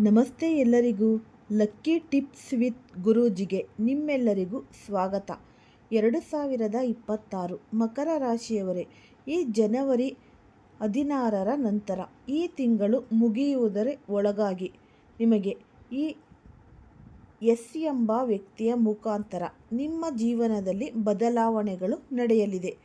ನಮಸ್ತೆ ಎಲ್ಲರಿಗೂ lucky tips with ಗುರೂಜಿಗೆ ನಿಮ್ಮೆಲ್ಲರಿಗೂ ಸ್ವಾಗತ. ಎರಡು ಸಾವಿರದ ಇಪ್ಪತ್ತಾರು ಮಕರ ರಾಶಿಯವರೇ, ಈ ಜನವರಿ ಹದಿನಾರರ ನಂತರ ಈ ತಿಂಗಳು ಮುಗಿಯುವುದರ ಒಳಗಾಗಿ ನಿಮಗೆ ಈ ಎಸ್ ಎಂಬ ವ್ಯಕ್ತಿಯ ಮುಖಾಂತರ ನಿಮ್ಮ ಜೀವನದಲ್ಲಿ ಬದಲಾವಣೆಗಳು ನಡೆಯಲಿದೆ.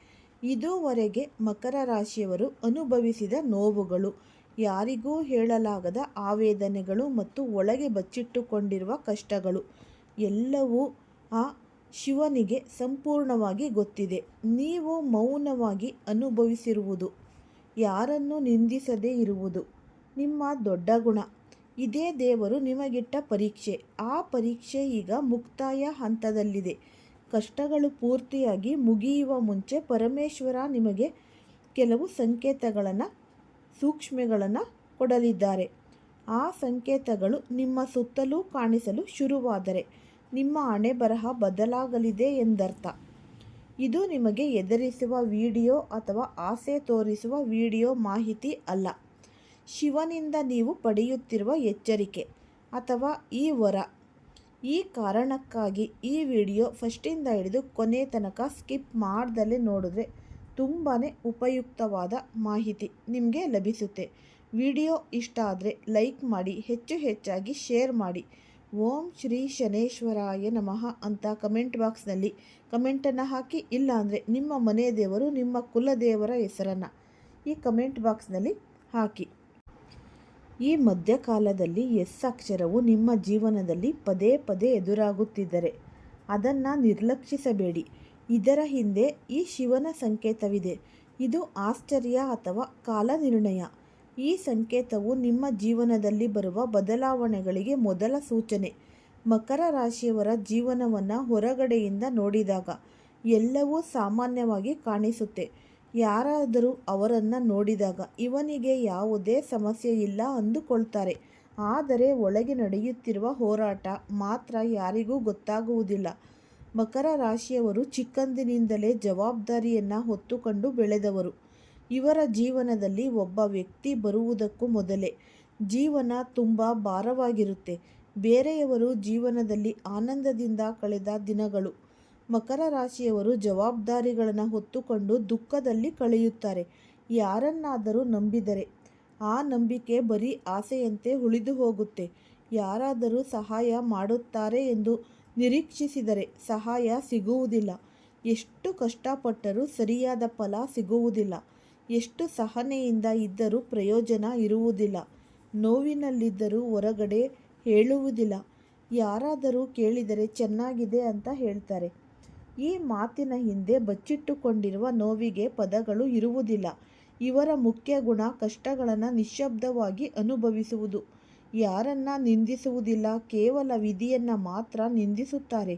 ಇದುವರೆಗೆ ಮಕರ ರಾಶಿಯವರು ಅನುಭವಿಸಿದ ನೋವುಗಳು ಯಾರಿಗೂ ಹೇಳಲಾಗದ ಆವೇದನೆಗಳು ಮತ್ತು ಒಳಗೆ ಬಚ್ಚಿಟ್ಟುಕೊಂಡಿರುವ ಕಷ್ಟಗಳು. ಎಲ್ಲವೂ ಆ ಶಿವನಿಗೆ ಸಂಪೂರ್ಣವಾಗಿ ಗೊತ್ತಿದೆ. ನೀವು ಮೌನವಾಗಿ ಅನುಭವಿಸಿರುವುದು, ಯಾರನ್ನು ನಿಂದಿಸದೇ ಇರುವುದು ನಿಮ್ಮ ದೊಡ್ಡ ಗುಣ. ಇದೇ ದೇವರು ನಿಮಗಿಟ್ಟ ಪರೀಕ್ಷೆ. ಆ ಪರೀಕ್ಷೆ ಈಗ ಮುಕ್ತಾಯ ಹಂತದಲ್ಲಿದೆ. ಕಷ್ಟಗಳು ಪೂರ್ತಿಯಾಗಿ ಮುಗಿಯುವ ಮುಂಚೆ ಪರಮೇಶ್ವರ ನಿಮಗೆ ಕೆಲವು ಸಂಕೇತಗಳನ್ನು ಸೂಕ್ಷ್ಮೆಗಳನ್ನು ಕೊಡಲಿದ್ದಾರೆ. ಆ ಸಂಕೇತಗಳು ನಿಮ್ಮ ಸುತ್ತಲೂ ಕಾಣಿಸಲು ಶುರುವಾದರೆ ನಿಮ್ಮ ಹಣೆ ಬರಹ ಬದಲಾಗಲಿದೆ ಎಂದರ್ಥ. ಇದು ನಿಮಗೆ ಎದುರಿಸುವ ವಿಡಿಯೋ ಅಥವಾ ಆಸೆ ತೋರಿಸುವ ವಿಡಿಯೋ ಮಾಹಿತಿ ಅಲ್ಲ. ಶಿವನಿಂದ ನೀವು ಪಡೆಯುತ್ತಿರುವ ಎಚ್ಚರಿಕೆ ಅಥವಾ ಈ ವರ. ಈ ಕಾರಣಕ್ಕಾಗಿ ಈ ವಿಡಿಯೋ ಫಸ್ಟಿಂದ ಹಿಡಿದು ಕೊನೆ ತನಕ ಸ್ಕಿಪ್ ಮಾಡ್ದಲೇ ನೋಡಿದ್ರೆ ತುಂಬಾ ಉಪಯುಕ್ತವಾದ ಮಾಹಿತಿ ನಿಮಗೆ ಲಭಿಸುತ್ತೆ. ವಿಡಿಯೋ ಇಷ್ಟ ಆದರೆ ಲೈಕ್ ಮಾಡಿ, ಹೆಚ್ಚು ಹೆಚ್ಚಾಗಿ ಶೇರ್ ಮಾಡಿ. ಓಂ ಶ್ರೀ ಶನೇಶ್ವರಾಯ ನಮಃ ಅಂತ ಕಮೆಂಟ್ ಬಾಕ್ಸ್ನಲ್ಲಿ ಕಮೆಂಟನ್ನು ಹಾಕಿ, ಇಲ್ಲಾಂದರೆ ನಿಮ್ಮ ಮನೆ ದೇವರು ನಿಮ್ಮ ಕುಲದೇವರ ಹೆಸರನ್ನು ಈ ಕಮೆಂಟ್ ಬಾಕ್ಸ್ನಲ್ಲಿ ಹಾಕಿ. ಈ ಮಧ್ಯಕಾಲದಲ್ಲಿ ಎಸ್ ಅಕ್ಷರವು ನಿಮ್ಮ ಜೀವನದಲ್ಲಿ ಪದೇ ಪದೇ ಎದುರಾಗುತ್ತಿದ್ದರೆ ಅದನ್ನು ನಿರ್ಲಕ್ಷಿಸಬೇಡಿ. ಇದರ ಹಿಂದೆ ಈ ಶಿವನ ಸಂಕೇತವಿದೆ. ಇದು ಆಶ್ಚರ್ಯ ಅಥವಾ ಕಾಲ ನಿರ್ಣಯ ಈ ಸಂಕೇತವು ನಿಮ್ಮ ಜೀವನದಲ್ಲಿ ಬರುವ ಬದಲಾವಣೆಗಳಿಗೆ ಮೊದಲ ಸೂಚನೆ. ಮಕರ ರಾಶಿಯವರ ಜೀವನವನ್ನು ಹೊರಗಡೆಯಿಂದ ನೋಡಿದಾಗ ಎಲ್ಲವೂ ಸಾಮಾನ್ಯವಾಗಿ ಕಾಣಿಸುತ್ತೆ. ಯಾರಾದರೂ ಅವರನ್ನು ನೋಡಿದಾಗ ಇವನಿಗೆ ಯಾವುದೇ ಸಮಸ್ಯೆ ಇಲ್ಲ ಅಂದುಕೊಳ್ತಾರೆ. ಆದರೆ ಒಳಗೆ ನಡೆಯುತ್ತಿರುವ ಹೋರಾಟ ಮಾತ್ರ ಯಾರಿಗೂ ಗೊತ್ತಾಗುವುದಿಲ್ಲ. ಮಕರ ರಾಶಿಯವರು ಚಿಕ್ಕಂದಿನಿಂದಲೇ ಜವಾಬ್ದಾರಿಯನ್ನು ಹೊತ್ತುಕೊಂಡು ಬೆಳೆದವರು. ಇವರ ಜೀವನದಲ್ಲಿ ಒಬ್ಬ ವ್ಯಕ್ತಿ ಬರುವುದಕ್ಕೂ ಮೊದಲೇ ಜೀವನ ತುಂಬ ಭಾರವಾಗಿರುತ್ತೆ. ಬೇರೆಯವರು ಜೀವನದಲ್ಲಿ ಆನಂದದಿಂದ ಕಳೆದ ದಿನಗಳು. ಮಕರ ರಾಶಿಯವರು ಜವಾಬ್ದಾರಿಗಳನ್ನು ಹೊತ್ತುಕೊಂಡು ದುಃಖದಲ್ಲಿ ಕಳೆಯುತ್ತಾರೆ. ಯಾರನ್ನಾದರೂ ನಂಬಿದರೆ. ಆ ನಂಬಿಕೆ ಬರೀ ಆಸೆಯಂತೆ ಉಳಿದು ಹೋಗುತ್ತೆ. ಯಾರಾದರೂ ಸಹಾಯ ಮಾಡುತ್ತಾರೆ ಎಂದು ನಿರೀಕ್ಷಿಸಿದರೆ ಸಹಾಯ ಸಿಗುವುದಿಲ್ಲ. ಎಷ್ಟು ಕಷ್ಟಪಟ್ಟರೂ ಸರಿಯಾದ ಫಲ ಸಿಗುವುದಿಲ್ಲ. ಎಷ್ಟು ಸಹನೆಯಿಂದ ಇದ್ದರೂ ಪ್ರಯೋಜನ ಇರುವುದಿಲ್ಲ. ನೋವಿನಲ್ಲಿದ್ದರೂ ಹೊರಗಡೆ ಹೇಳುವುದಿಲ್ಲ. ಯಾರಾದರೂ ಕೇಳಿದರೆ ಚೆನ್ನಾಗಿದೆ ಅಂತ ಹೇಳ್ತಾರೆ. ಈ ಮಾತಿನ ಹಿಂದೆ ಬಚ್ಚಿಟ್ಟುಕೊಂಡಿರುವ ನೋವಿಗೆ ಪದಗಳು ಇರುವುದಿಲ್ಲ. ಇವರ ಮುಖ್ಯ ಗುಣ ಕಷ್ಟಗಳನ್ನು ನಿಶ್ಶಬ್ದವಾಗಿ ಅನುಭವಿಸುವುದು. ಯಾರನ್ನ ನಿಂದಿಸುವುದಿಲ್ಲ, ಕೇವಲ ವಿಧಿಯನ್ನು ಮಾತ್ರ ನಿಂದಿಸುತ್ತಾರೆ.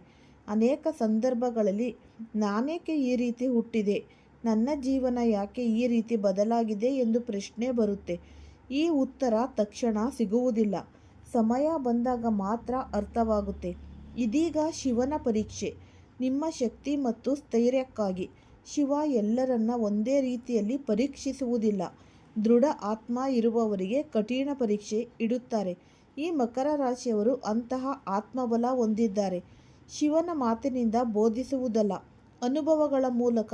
ಅನೇಕ ಸಂದರ್ಭಗಳಲ್ಲಿ ನಾನೇಕೆ ಈ ರೀತಿ ಹುಟ್ಟಿದೆ? ನನ್ನ ಜೀವನ ಯಾಕೆ ಈ ರೀತಿ ಬದಲಾಗಿದೆ ಎಂದು ಪ್ರಶ್ನೆ ಬರುತ್ತೆ. ಈ ಉತ್ತರ ತಕ್ಷಣ ಸಿಗುವುದಿಲ್ಲ. ಸಮಯ ಬಂದಾಗ ಮಾತ್ರ ಅರ್ಥವಾಗುತ್ತೆ. ಇದೀಗ ಶಿವನ ಪರೀಕ್ಷೆ. ನಿಮ್ಮ ಶಕ್ತಿ ಮತ್ತು ಸ್ಥೈರ್ಯಕ್ಕಾಗಿ ಶಿವ ಎಲ್ಲರನ್ನ ಒಂದೇ ರೀತಿಯಲ್ಲಿ ಪರೀಕ್ಷಿಸುವುದಿಲ್ಲ. ದೃಢ ಆತ್ಮ ಇರುವವರಿಗೆ ಕಠಿಣ ಪರೀಕ್ಷೆ ಇಡುತ್ತಾರೆ. ಈ ಮಕರ ರಾಶಿಯವರು ಅಂತಹ ಆತ್ಮಬಲ ಹೊಂದಿದ್ದಾರೆ. ಶಿವನ ಮಾತಿನಿಂದ ಬೋಧಿಸುವುದಲ್ಲ, ಅನುಭವಗಳ ಮೂಲಕ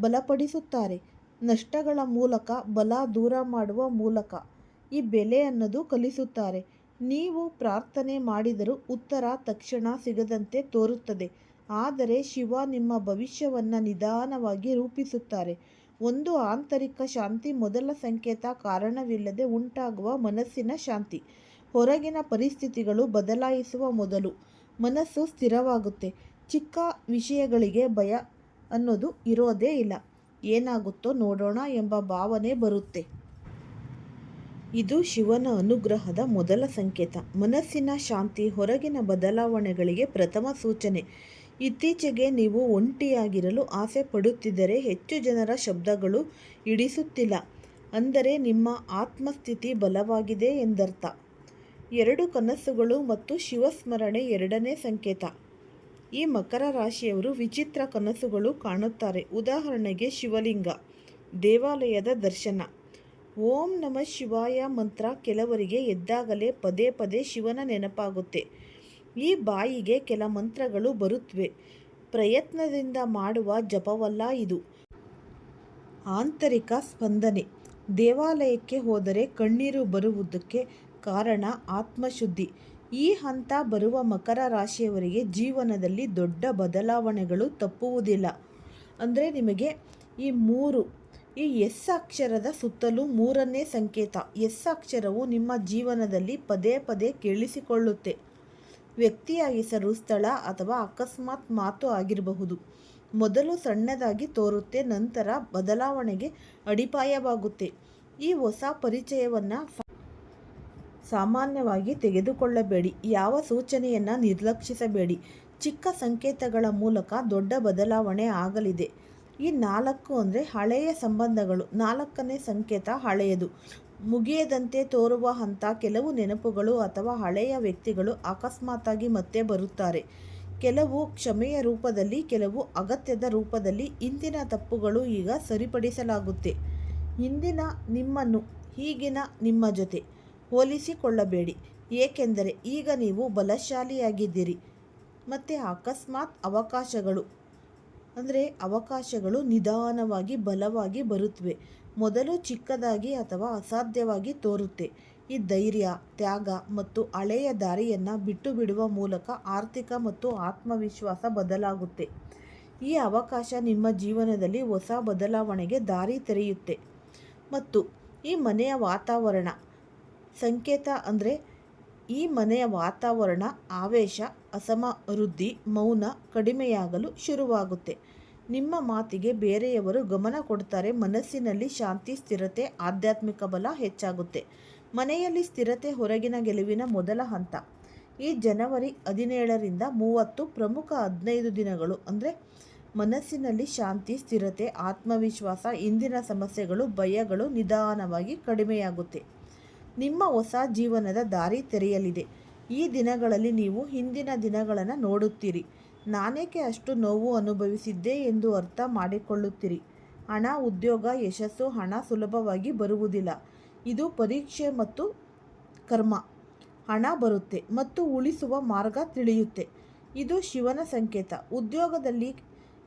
ಬಲಪಡಿಸುತ್ತಾರೆ. ನಷ್ಟಗಳ ಮೂಲಕ ಬಲ ದೂರ ಮಾಡುವ ಮೂಲಕ ಈ ಬೆಲೆ ಅನ್ನೋದು ಕಲಿಸುತ್ತಾರೆ. ನೀವು ಪ್ರಾರ್ಥನೆ ಮಾಡಿದರೂ ಉತ್ತರ ತಕ್ಷಣ ಸಿಗದಂತೆ ತೋರುತ್ತದೆ. ಆದರೆ ಶಿವ ನಿಮ್ಮ ಭವಿಷ್ಯವನ್ನು ನಿಧಾನವಾಗಿ ರೂಪಿಸುತ್ತಾರೆ. ಒಂದು ಆಂತರಿಕ ಶಾಂತಿ ಮೊದಲ ಸಂಕೇತ ಕಾರಣವಿಲ್ಲದೆ ಉಂಟಾಗುವ ಮನಸ್ಸಿನ ಶಾಂತಿ. ಹೊರಗಿನ ಪರಿಸ್ಥಿತಿಗಳು ಬದಲಾಯಿಸುವ ಮೊದಲು ಮನಸ್ಸು ಸ್ಥಿರವಾಗುತ್ತೆ. ಚಿಕ್ಕ ವಿಷಯಗಳಿಗೆ ಭಯ ಅನ್ನೋದು ಇರೋದೇ ಇಲ್ಲ. ಏನಾಗುತ್ತೋ ನೋಡೋಣ ಎಂಬ ಭಾವನೆ ಬರುತ್ತೆ. ಇದು ಶಿವನ ಅನುಗ್ರಹದ ಮೊದಲ ಸಂಕೇತ. ಮನಸ್ಸಿನ ಶಾಂತಿ ಹೊರಗಿನ ಬದಲಾವಣೆಗಳಿಗೆ ಪ್ರಥಮ ಸೂಚನೆ. ಇತ್ತೀಚೆಗೆ ನೀವು ಒಂಟಿಯಾಗಿರಲು ಆಸೆ ಪಡುತ್ತಿದ್ದರೆ ಹೆಚ್ಚು ಜನರ ಶಬ್ದಗಳು ಇಡಿಸುತ್ತಿಲ್ಲ ಅಂದರೆ ನಿಮ್ಮ ಆತ್ಮಸ್ಥಿತಿ ಬಲವಾಗಿದೆ ಎಂದರ್ಥ. ಎರಡು ಕನಸುಗಳು ಮತ್ತು ಶಿವಸ್ಮರಣೆ ಎರಡನೇ ಸಂಕೇತ. ಈ ಮಕರ ರಾಶಿಯವರು ವಿಚಿತ್ರ ಕನಸುಗಳು ಕಾಣುತ್ತಾರೆ. ಉದಾಹರಣೆಗೆ ಶಿವಲಿಂಗ, ದೇವಾಲಯದ ದರ್ಶನ. ಓಂ ನಮಃ ಶಿವಾಯ ಮಂತ್ರ ಕೆಲವರಿಗೆ ಎದ್ದಾಗಲೇ ಪದೇ ಪದೇ ಶಿವನ ನೆನಪಾಗುತ್ತೆ. ಈ ಬಾಯಿಗೆ ಕೆಲ ಮಂತ್ರಗಳು ಬರುತ್ತವೆ ಪ್ರಯತ್ನದಿಂದ ಮಾಡುವ ಜಪವಲ್ಲ ಇದು. ಆಂತರಿಕ ಸ್ಪಂದನೆ. ದೇವಾಲಯಕ್ಕೆ ಹೋದರೆ ಕಣ್ಣೀರು ಬರುವುದಕ್ಕೆ ಕಾರಣ ಆತ್ಮಶುದ್ಧಿ. ಈ ಹಂತ ಬರುವ ಮಕರ ರಾಶಿಯವರಿಗೆ ಜೀವನದಲ್ಲಿ ದೊಡ್ಡ ಬದಲಾವಣೆಗಳು ತಪ್ಪುವುದಿಲ್ಲ. ಅಂದರೆ ನಿಮಗೆ ಈ ಮೂರು, ಈ ಎಸ್ ಅಕ್ಷರದ ಸುತ್ತಲೂ ಮೂರನೇ ಸಂಕೇತ. ಎಸ್ ಅಕ್ಷರವು ನಿಮ್ಮ ಜೀವನದಲ್ಲಿ ಪದೇ ಪದೇ ಕೇಳಿಸಿಕೊಳ್ಳುತ್ತೆ. ವ್ಯಕ್ತಿಯ ಹೆಸರು ಸ್ಥಳ ಅಥವಾ ಅಕಸ್ಮಾತ್ ಮಾತು ಆಗಿರಬಹುದು. ಮೊದಲು ಸಣ್ಣದಾಗಿ ತೋರುತ್ತೆ, ನಂತರ ಬದಲಾವಣೆಗೆ ಅಡಿಪಾಯವಾಗುತ್ತೆ. ಈ ಹೊಸ ಪರಿಚಯವನ್ನು ಸಾಮಾನ್ಯವಾಗಿ ತೆಗೆದುಕೊಳ್ಳಬೇಡಿ. ಯಾವ ಸೂಚನೆಯನ್ನು ನಿರ್ಲಕ್ಷಿಸಬೇಡಿ. ಚಿಕ್ಕ ಸಂಕೇತಗಳ ಮೂಲಕ ದೊಡ್ಡ ಬದಲಾವಣೆ ಆಗಲಿದೆ. ಈ ನಾಲ್ಕು ಅಂದರೆ ಹಳೆಯ ಸಂಬಂಧಗಳು. ನಾಲ್ಕನೇ ಸಂಕೇತ ಹಳೆಯದು. ಮುಗಿಯದಂತೆ ತೋರುವ ಹಂತ ಕೆಲವು ನೆನಪುಗಳು ಅಥವಾ ಹಳೆಯ ವ್ಯಕ್ತಿಗಳು ಅಕಸ್ಮಾತಾಗಿ ಮತ್ತೆ ಬರುತ್ತಾರೆ. ಕೆಲವು ಕ್ಷಮೆಯ ರೂಪದಲ್ಲಿ, ಕೆಲವು ಅಗತ್ಯದ ರೂಪದಲ್ಲಿ ಇಂದಿನ ತಪ್ಪುಗಳು ಈಗ ಸರಿಪಡಿಸಲಾಗುತ್ತೆ. ಇಂದಿನ ನಿಮ್ಮನ್ನು, ಈಗಿನ ನಿಮ್ಮ ಜೊತೆ ಹೋಲಿಸಿಕೊಳ್ಳಬೇಡಿ. ಏಕೆಂದರೆ ಈಗ ನೀವು ಬಲಶಾಲಿಯಾಗಿದ್ದೀರಿ. ಮತ್ತು ಅಕಸ್ಮಾತ್ ಅವಕಾಶಗಳು ಅಂದರೆ ಅವಕಾಶಗಳು ನಿಧಾನವಾಗಿ ಬಲವಾಗಿ ಬರುತ್ತವೆ ಮೊದಲು ಚಿಕ್ಕದಾಗಿ ಅಥವಾ ಅಸಾಧ್ಯವಾಗಿ ತೋರುತ್ತೆ. ಈ ಧೈರ್ಯ, ತ್ಯಾಗ ಮತ್ತು ಹಳೆಯ ದಾರಿಯನ್ನು ಬಿಟ್ಟು ಬಿಡುವ ಮೂಲಕ ಆರ್ಥಿಕ ಮತ್ತು ಆತ್ಮವಿಶ್ವಾಸ ಬದಲಾಗುತ್ತೆ. ಈ ಅವಕಾಶ ನಿಮ್ಮ ಜೀವನದಲ್ಲಿ ಹೊಸ ಬದಲಾವಣೆಗೆ ದಾರಿ ತೆರೆಯುತ್ತೆ. ಮತ್ತು ಈ ಮನೆಯ ವಾತಾವರಣ, ಸಂಕೇತ ಅಂದರೆ ಈ ಮನೆಯ ವಾತಾವರಣ, ಆವೇಶ ಅಸಮ ವೃದ್ಧಿ ಮೌನ ಕಡಿಮೆಯಾಗಲು ಶುರುವಾಗುತ್ತೆ. ನಿಮ್ಮ ಮಾತಿಗೆ ಬೇರೆಯವರು ಗಮನ ಕೊಡ್ತಾರೆ ಮನಸ್ಸಿನಲ್ಲಿ ಶಾಂತಿ, ಸ್ಥಿರತೆ, ಆಧ್ಯಾತ್ಮಿಕ ಬಲ ಹೆಚ್ಚಾಗುತ್ತೆ. ಮನೆಯಲ್ಲಿ ಸ್ಥಿರತೆ ಹೊರಗಿನ ಗೆಲುವಿನ ಮೊದಲ ಹಂತ. ಈ ಜನವರಿ ಹದಿನೇಳರಿಂದ ಮೂವತ್ತು ಪ್ರಮುಖ ಹದಿನೈದು ದಿನಗಳು ಅಂದರೆ ಮನಸ್ಸಿನಲ್ಲಿ ಶಾಂತಿ, ಸ್ಥಿರತೆ, ಆತ್ಮವಿಶ್ವಾಸ, ಇಂದಿನ ಸಮಸ್ಯೆಗಳು, ಭಯಗಳು ನಿಧಾನವಾಗಿ ಕಡಿಮೆಯಾಗುತ್ತೆ. ನಿಮ್ಮ ಹೊಸ ಜೀವನದ ದಾರಿ ತೆರೆಯಲಿದೆ. ಈ ದಿನಗಳಲ್ಲಿ ನೀವು ಹಿಂದಿನ ದಿನಗಳನ್ನು ನೋಡುತ್ತೀರಿ. ನಾನೇಕೆ ಅಷ್ಟು ನೋವು ಅನುಭವಿಸಿದ್ದೆ ಎಂದು ಅರ್ಥ ಮಾಡಿಕೊಳ್ಳುತ್ತೀರಿ. ಹಣ ಉದ್ಯೋಗ, ಯಶಸ್ಸು, ಹಣ ಸುಲಭವಾಗಿ ಬರುವುದಿಲ್ಲ. ಇದು ಪರೀಕ್ಷೆ ಮತ್ತು ಕರ್ಮ. ಹಣ ಬರುತ್ತೆ ಮತ್ತು ಉಳಿಸುವ ಮಾರ್ಗ ತಿಳಿಯುತ್ತೆ. ಇದು ಶಿವನ ಸಂಕೇತ. ಉದ್ಯೋಗದಲ್ಲಿ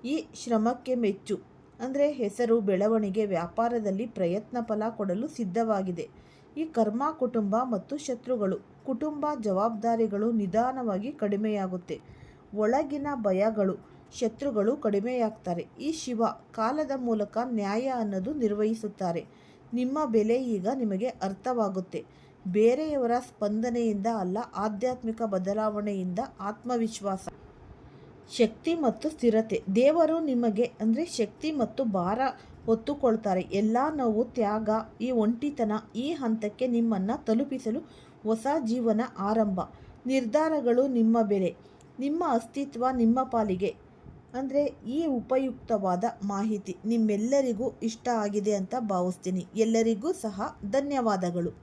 ಈ ಶ್ರಮಕ್ಕೆ ಮೆಚ್ಚು. ಅಂದರೆ ಹೆಸರು, ಬೆಳವಣಿಗೆ, ವ್ಯಾಪಾರದಲ್ಲಿ ಪ್ರಯತ್ನ ಫಲ ಕೊಡಲು ಸಿದ್ಧವಾಗಿದೆ. ಈ ಕರ್ಮ, ಕುಟುಂಬ ಮತ್ತು ಶತ್ರುಗಳು, ಕುಟುಂಬ ಜವಾಬ್ದಾರಿಗಳು ನಿಧಾನವಾಗಿ ಕಡಿಮೆಯಾಗುತ್ತೆ. ಒಳಗಿನ ಭಯಗಳು, ಶತ್ರುಗಳು ಕಡಿಮೆಯಾಗ್ತಾರೆ. ಈ ಶಿವ ಕಾಲದ ಮೂಲಕ ನ್ಯಾಯ ಅನ್ನೋದು ನಿರ್ವಹಿಸುತ್ತಾರೆ. ನಿಮ್ಮ ಬೆಲೆ ಈಗ ನಿಮಗೆ ಅರ್ಥವಾಗುತ್ತೆ. ಬೇರೆಯವರ ಸ್ಪಂದನೆಯಿಂದ ಅಲ್ಲ, ಆಧ್ಯಾತ್ಮಿಕ ಬದಲಾವಣೆಯಿಂದ ಆತ್ಮವಿಶ್ವಾಸ. ಶಕ್ತಿ ಮತ್ತು ಸ್ಥಿರತೆ. ದೇವರು ನಿಮಗೆ ಅಂದರೆ ಶಕ್ತಿ ಮತ್ತು ಭಾರ ಹೊತ್ತುಕೊಳ್ತಾರೆ. ಎಲ್ಲ ನೋವು, ತ್ಯಾಗ, ಈ ಒಂಟಿತನ, ಈ ಹಂತಕ್ಕೆ ನಿಮ್ಮನ್ನು ತಲುಪಿಸಲು ಹೊಸ ಜೀವನ ಆರಂಭ. ನಿರ್ಧಾರಗಳು ನಿಮ್ಮ ಬೆಲೆ. ನಿಮ್ಮ ಅಸ್ತಿತ್ವ ನಿಮ್ಮ ಪಾಲಿಗೆ. ಅಂದರೆ ಈ ಉಪಯುಕ್ತವಾದ ಮಾಹಿತಿ ನಿಮ್ಮೆಲ್ಲರಿಗೂ ಇಷ್ಟ ಆಗಿದೆ ಅಂತ ಭಾವಿಸ್ತೀನಿ. ಎಲ್ಲರಿಗೂ ಸಹ ಧನ್ಯವಾದಗಳು.